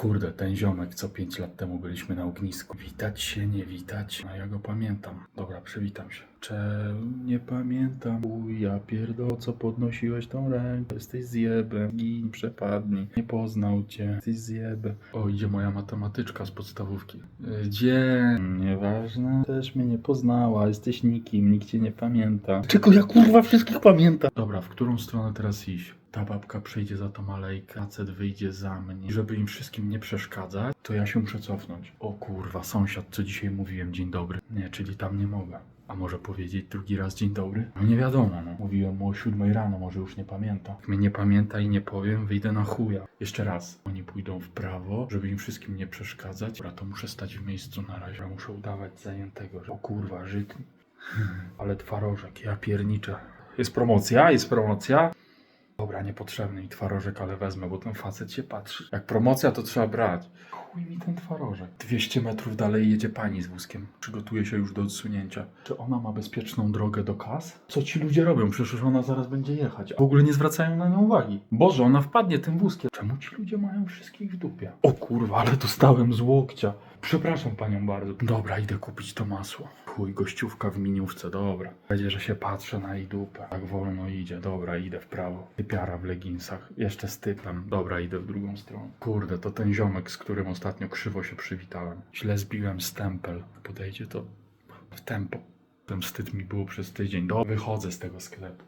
Kurde, ten ziomek, co 5 lat temu byliśmy na ognisku. Witać się, nie witać. A ja go pamiętam. Dobra, przywitam się. Czemu nie pamiętam? Uj, ja pierdo, co podnosiłeś tą rękę? Jesteś zjebem. Gin, przepadnij. Nie poznał cię. Jesteś zjebem. O, idzie moja matematyczka z podstawówki. Y, Gdzie? Nieważne. Też mnie nie poznała. Jesteś nikim. Nikt cię nie pamięta. Czego ja kurwa wszystkich pamiętam? Dobra, w którą stronę teraz iść? Ta babka przejdzie za tą alejkę, facet wyjdzie za mnie. Żeby im wszystkim nie przeszkadzać, to ja się muszę cofnąć. O kurwa, sąsiad, co dzisiaj mówiłem, dzień dobry. Nie, czyli tam nie mogę. A może powiedzieć drugi raz dzień dobry? No nie wiadomo, no. Mówiłem o siódmej rano, może już nie pamięta. Jak mnie nie pamięta i nie powiem, wyjdę na chuja. Jeszcze raz. Oni pójdą w prawo, żeby im wszystkim nie przeszkadzać. Dobra, to muszę stać w miejscu na razie. Muszę udawać zajętego. że- O kurwa, żytni. Ale twarożek, ja pierniczę. Jest promocja, jest promocja. Dobra, niepotrzebny mi twarożek, ale wezmę, bo ten facet się patrzy. Jak promocja, to trzeba brać. Chuj mi ten twarożek. 200 metrów dalej jedzie pani z wózkiem. Przygotuje się już do odsunięcia. Czy ona ma bezpieczną drogę do kas? Co ci ludzie robią? Przecież ona zaraz będzie jechać. W ogóle nie zwracają na nią uwagi. Boże, ona wpadnie tym wózkiem. Czemu ci ludzie mają wszystkich w dupie? O kurwa, ale dostałem z łokcia. Przepraszam panią bardzo. Dobra, idę kupić to masło. Chuj, gościówka w miniówce, dobra. Będzie, że się patrzę na jej dupę. Tak wolno idzie, dobra, idę w prawo. Typiara w leginsach, jeszcze z typem. Dobra, idę w drugą stronę. Kurde, to ten ziomek, z którym ostatnio krzywo się przywitałem. Źle zbiłem stempel. Podejdzie to w tempo. Ten wstyd mi było przez tydzień. Do, wychodzę z tego sklepu.